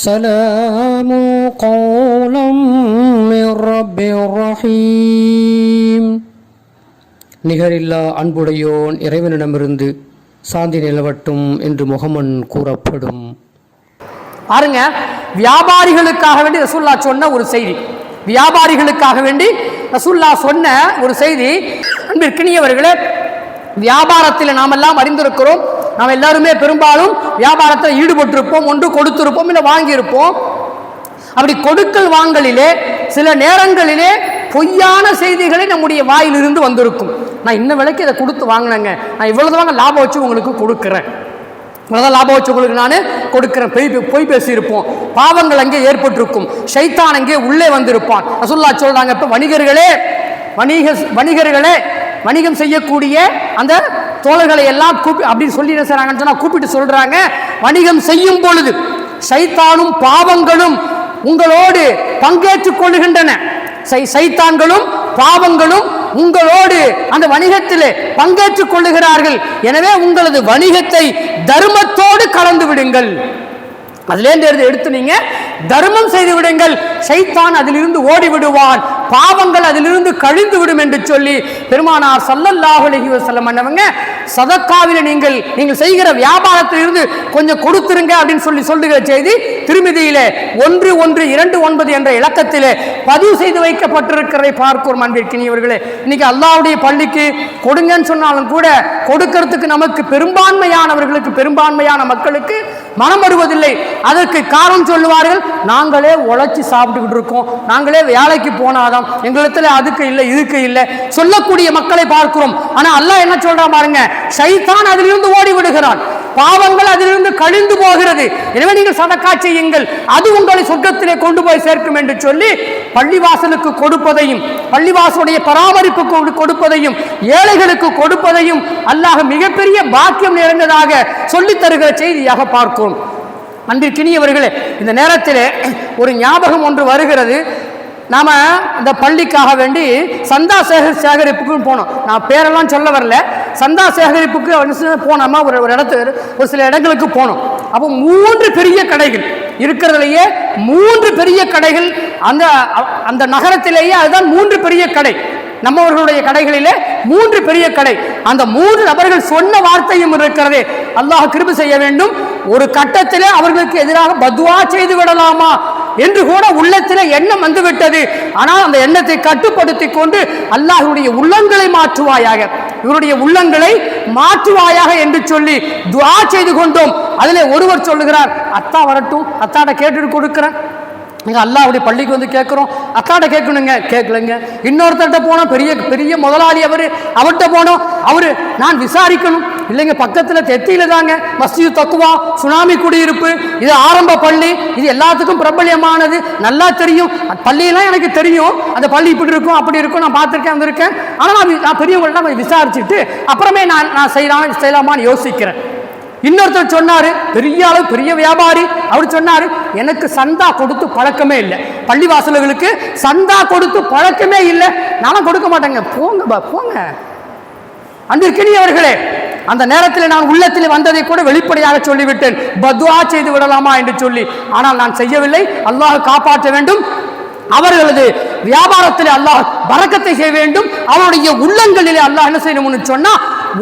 سلام قولا من رب رحيم நிகரில்லா அன்புடையோன் இறைவனிடமிருந்து சாந்தி நிலவட்டும் என்று முகமன் கூறப்படும் பாருங்க வியாபாரிகளுக்காக வேண்டி ரசூல்லா சொன்ன ஒரு செய்தி வியாபாரிகளுக்காக வேண்டி ரசூல்லா சொன்ன ஒரு செய்தி அன்பிற்கினியவர்களே வியாபாரத்தில் நாம் எல்லாம் அறிந்திருக்கிறோம் நாம் எல்லாருமே பெரும்பாலும் வியாபாரத்தில் ஈடுபட்டிருப்போம் ஒன்று கொடுத்திருப்போம் இல்லை வாங்கியிருப்போம். அப்படி கொடுக்கல் வாங்கலிலே சில நேரங்களிலே பொய்யான செய்திகளை நம்முடைய வாயிலிருந்து வந்திருக்கும். நான் இன்ன விலைக்கு இதை கொடுத்து வாங்கினேங்க. நான் இவ்வளவு தாங்க லாபம் வச்சு உங்களுக்கு கொடுக்குறேன். இவ்வளோதான் லாபம் வச்சு உங்களுக்கு நான் கொடுக்குறேன். பொய் பொய் பேசியிருப்போம். பாவங்கள் அங்கே ஏற்பட்டிருக்கும். ஷைத்தான் அங்கே உள்ளே வந்திருப்பான். ரசுல்லா சொல்கிறாங்க இப்போ வணிகர்களே வணிக வணிகர்களே வணிகம் செய்யக்கூடிய அந்த தோழர்களை எல்லாம் கூப்பி அப்படின்னு சொல்லி என்ன செய்றாங்கன்னு கூப்பிட்டு சொல்றாங்க. வணிகம் செய்யும் பொழுது சைத்தானும் பாவங்களும் உங்களோடு பங்கேற்றுக் கொள்ளுகின்றன. சை சைத்தான்களும் பாவங்களும் உங்களோடு அந்த வணிகத்தில் பங்கேற்றுக் கொள்ளுகிறார்கள். எனவே உங்களது வணிகத்தை தர்மத்தோடு கலந்து விடுங்கள். அதிலேருந்து எடுத்து எடுத்து நீங்க தர்மம் செய்து விடுங்கள். சைத்தான் அதிலிருந்து ஓடி விடுவான் பாவங்கள் அதிலிருந்து கழிந்து விடும் என்று சொல்லி பெருமானார் சல்லல்லாஹு அலஹி வசல்லம் பண்ணவங்க சதக்காவில் நீங்கள் நீங்கள் செய்கிற வியாபாரத்திலிருந்து கொஞ்சம் கொடுத்துருங்க அப்படின்னு சொல்லி சொல்லுகிற செய்தி திருமதியிலே ஒன்று ஒன்று இரண்டு ஒன்பது என்ற இலக்கத்திலே பதிவு செய்து வைக்கப்பட்டிருக்கிறதை பார்க்கிறோம் அன்பிற்கினியவர்களே. இன்னைக்கு அல்லாவுடைய பள்ளிக்கு கொடுங்கன்னு சொன்னாலும் கூட கொடுக்கறதுக்கு நமக்கு பெரும்பான்மையானவர்களுக்கு பெரும்பான்மையான மக்களுக்கு மனம் வருவதில்லை. அதற்கு காரணம் சொல்லுவார்கள் நாங்களே உழைச்சி சாப்பிட்டுக்கிட்டு இருக்கோம். நாங்களே வேலைக்கு போனாதான் எங்களிடத்துல அதுக்கு இல்லை இதுக்கு இல்லை. சொல்லக்கூடிய மக்களை பார்க்கிறோம். ஆனா அல்லாஹ் என்ன சொல்றான் பாருங்க சைத்தான் அதிலிருந்து ஓடி விடுகிறான் பாவங்கள் அதிலிருந்து கழிந்து போகிறது. எனவே நீங்கள் சதக்கா செய்யுங்கள். அது உங்களை சொர்க்கத்திலே கொண்டு போய் சேர்க்கும் என்று சொல்லி பள்ளிவாசலுக்கு கொடுப்பதையும் பள்ளிவாசலுடைய பராமரிப்புக்கு கொடுப்பதையும் ஏழைகளுக்கு கொடுப்பதையும் அல்லாஹ் மிகப்பெரிய பாக்கியம் நிறைந்ததாக சொல்லித் தருகிற செய்தியாக பார்க்கிறோம் அன்பிற்கினியவர்களே இந்த நேரத்தில் ஒரு ஞாபகம் ஒன்று வருகிறது. நாம் இந்த பள்ளிக்காக வேண்டி சந்தா சேகர் சேகரிப்புக்கும் போனோம். நான் பேரெல்லாம் சொல்ல வரல. சந்தா சேகரிப்புக்கு வந்து போனோமா? ஒரு ஒரு இடத்து ஒரு சில இடங்களுக்கு போனோம். அப்போ மூன்று பெரிய கடைகள் இருக்கிறதுலையே மூன்று பெரிய கடைகள் அந்த அந்த நகரத்திலேயே அதுதான் மூன்று பெரிய கடை. நம்மவர்களுடைய கடைகளிலே மூன்று பெரிய கடை. அந்த மூன்று நபர்கள் சொன்ன வார்த்தையும் இருக்கிறதே. அல்லாஹ் கிருபி செய்ய வேண்டும். ஒரு கட்டத்திலே அவர்களுக்கு எதிராக பத்வா செய்து விடலாமா என்று கூட உள்ளத்திலே எண்ணம் வந்துவிட்டது. ஆனால் அந்த எண்ணத்தை கட்டுப்படுத்தி கொண்டு அல்லாஹுடைய உள்ளங்களை மாற்றுவாயாக. இவருடைய உள்ளங்களை மாற்றுவாயாக என்று சொல்லி துவா செய்து கொண்டோம். அதிலே ஒருவர் சொல்லுகிறார் அத்தா வரட்டும் அத்தாட்ட கேட்டுட்டு கொடுக்குறேன். நீங்கள் அல்லாவுடைய பள்ளிக்கு வந்து கேட்குறோம். அக்காட்ட கேட்கணுங்க? கேட்கலங்க. இன்னொருத்தர்கிட்ட போனோம் பெரிய பெரிய முதலாளி அவர் அவர்கிட்ட போனோம். அவர் நான் விசாரிக்கணும் இல்லைங்க பக்கத்தில் தெத்தியில் தாங்க. மஸ்ஜித் தக்குவா சுனாமி குடியிருப்பு இது ஆரம்ப பள்ளி இது எல்லாத்துக்கும் பிரபல்யமானது. நல்லா தெரியும். பள்ளியெல்லாம் எனக்கு தெரியும். அந்த பள்ளி இப்படி இருக்கும் அப்படி இருக்கும் நான் பார்த்துருக்கேன் வந்திருக்கேன். ஆனால் நான் நான் பெரியவங்கள்ட்ட போய் விசாரிச்சுட்டு அப்புறமே நான் நான் செய்யலாம் செய்யலாமான்னு யோசிக்கிறேன். இன்னொருத்தர் சொன்னார் பெரிய அளவு பெரிய வியாபாரி. அவர் சொன்னார் எனக்கு சந்தா கொடுத்து பழக்கமே இல்லை. பள்ளிவாசல்களுக்கு சந்தா கொடுத்து பழக்கமே இல்லை. நானும் கொடுக்க மாட்டேங்க. போங்க பா, போங்க. அன்பிற்கினியவர்களே அந்த நேரத்தில் நான் உள்ளத்தில் வந்ததை கூட வெளிப்படையாக சொல்லிவிட்டேன். பத்வா செய்து விடலாமா என்று சொல்லி. ஆனால் நான் செய்யவில்லை. அல்லாஹ் காப்பாற்ற வேண்டும். அவர்களது வியாபாரத்தில் அல்லாஹ் பறக்கத்தை செய்ய வேண்டும். அவருடைய உள்ளங்களிலே அல்லாஹ் என்ன செய்யணும்னு சொன்னா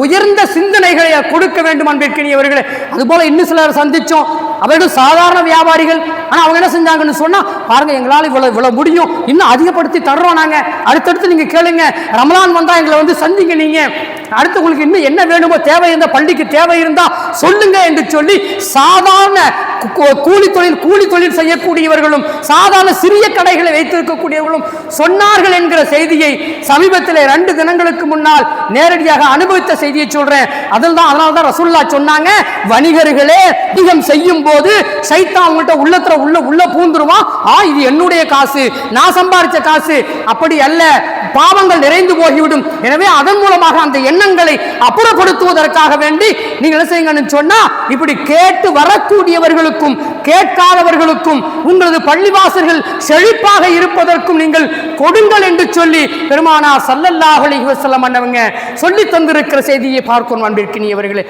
உயர்ந்த சிந்தனைகளை கொடுக்க வேண்டும் அன்பிற்கினியவர்களே. அதுபோல இன்னும் சிலர் சந்திச்சோம். அவர்கள் சாதாரண வியாபாரிகள். ஆனால் அவங்க என்ன செஞ்சாங்கன்னு சொன்னா பாருங்க எங்களால இவ்வளவு இவ்வளோ முடியும். இன்னும் அதிகப்படுத்தி தர்றோம் நாங்க. அடுத்தடுத்து நீங்க கேளுங்க. ரமலான் வந்தால் எங்களை வந்து சந்திங்க நீங்கள் அடுத்து உங்களுக்கு இன்னும் என்ன வேணுமோ தேவை இருந்தால் பள்ளிக்கு தேவை இருந்தா சொல்லுங்க என்று சொல்லி சாதாரண கூலி தொழில் கூலி தொழில் செய்யக்கூடியவர்களும் சாதாரண சிறிய கடைகளை வைத்திருக்கக்கூடியவர்களும் சொன்னார்கள் என்கிற செய்தியை சமீபத்தில் ரெண்டு தினங்களுக்கு முன்னால் நேரடியாக அனுபவித்த செய்தியை சொல்றேன். அதில் தான் அதனால தான் ரசுல்லா சொன்னாங்க வணிகர்களே அதிகம் செய்யும் போது சைத்தா அவங்கள்ட்ட உள்ளத்துல உள்ள உள்ள பூந்துருவான் ஆ இது என்னுடைய காசு நான் சம்பாதிச்ச காசு. அப்படி அல்ல பாவங்கள் நிறைந்து போகிவிடும். எனவே அதன் மூலமாக அந்த எண்ணங்களை அப்புறப்படுத்துவதற்காக வேண்டி நீங்க என்ன செய்யுங்கன்னு சொன்னா இப்படி கேட்டு வரக்கூடியவர்களுக்கும் கேட்காதவர்களுக்கும் உங்களது பள்ளிவாசல்கள் செழிப்பாக இருப்பதற்கும் நீங்கள் கொடுங்கள் என்று சொல்லி பெருமானா சல்லல்லாஹு சொல்லி தந்திருக்கிற செய்தியை பார்க்கணும் அன்பிற்கினியவர்களே.